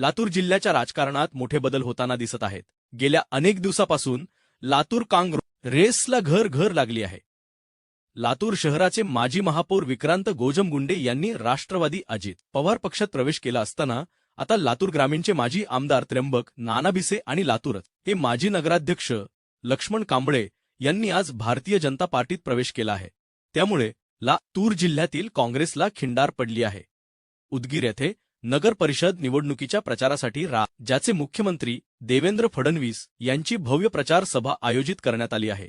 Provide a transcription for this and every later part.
लातूर जिल्ह्याच्या राजकारणात मोठे बदल होताना दिसत आहेत. गेल्या अनेक दिवसापासून लातूर काँग्रेस रेसला घर घर लागली आहे. लातूर शहराचे माजी महापौर विक्रांत गोजमगुंडे यांनी राष्ट्रवादी अजित पवार पक्षात प्रवेश केला असताना आता लातूर ग्रामीणचे माजी आमदार त्र्यंबक नानाभिसे आणि लातूरच हे माजी नगराध्यक्ष लक्ष्मण कांबळे यांनी आज भारतीय जनता पार्टीत प्रवेश केला आहे. त्यामुळे लातूर जिल्ह्यातील काँग्रेसला खिंडार पडली आहे. उदगीर येथे नगर परिषद निवडणुकीच्या प्रचारासाठी राज्याचे मुख्यमंत्री देवेंद्र फडणवीस यांची भव्य प्रचार सभा आयोजित करण्यात आली आहे.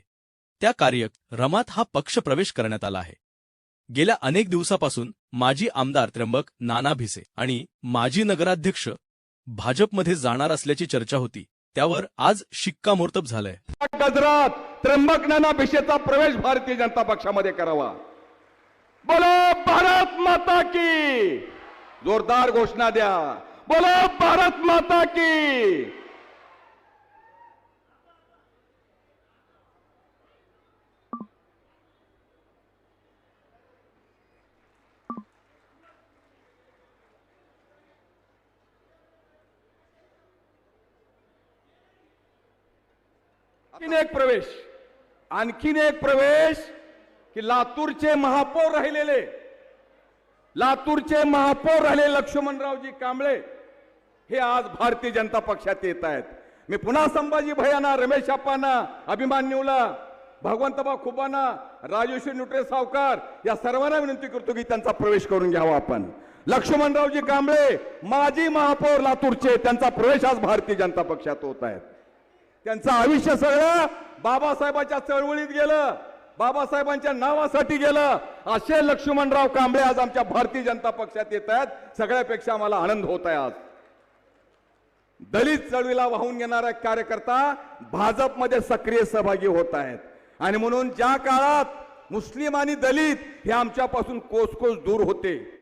त्या कार्यक रमात हा पक्ष प्रवेश करण्यात आला आहे. गेल्या अनेक दिवसापासून माजी आमदार त्र्यंबक नाना भिसे आणि माजी नगराध्यक्ष भाजपमध्ये जाणार असल्याची चर्चा होती. त्यावर आज शिक्कामोर्तब झालंय. गजरात त्र्यंबक नाना भिसेचा प्रवेश भारतीय जनता पक्षामध्ये करावा. बोलो भारत माता की! जोरदार घोषणा द्या. बोलो भारत माता की. आणखीन एक प्रवेश. आणखीन एक प्रवेश की लातूरचे महापौर राहिलेले. लातूरचे महापौर राहिले लक्ष्मणरावजी कांबळे. हे आज भारतीय जनता पक्षात येत आहेत. मी पुन्हा संभाजी भैयाना रमेश अप्पांना अभिमान्यूला भगवंतबा खुबाना राजेश्वर नुटरे सावकार या सर्वांना विनंती करतो की त्यांचा प्रवेश करून घ्यावा आपण. लक्ष्मणरावजी कांबळे माजी महापौर लातूरचे त्यांचा प्रवेश आज भारतीय जनता पक्षात होत आहेत त्यांचं आयुष्य सगळं बाबासाहेबाच्या चळवळीत गेलं. बाबासाहेबांच्या नावासाठी गेलं. असे लक्ष्मणराव कांबळे आज आमच्या भारतीय जनता पक्षात येत आहेत. सगळ्यापेक्षा आम्हाला आनंद होत आहे आज. दलित चळवीला वाहून घेणारा कार्यकर्ता भाजपमध्ये सक्रिय सहभागी होत आहेत. आणि म्हणून ज्या काळात मुस्लिम आणि दलित हे आमच्यापासून कोसकोस दूर होते.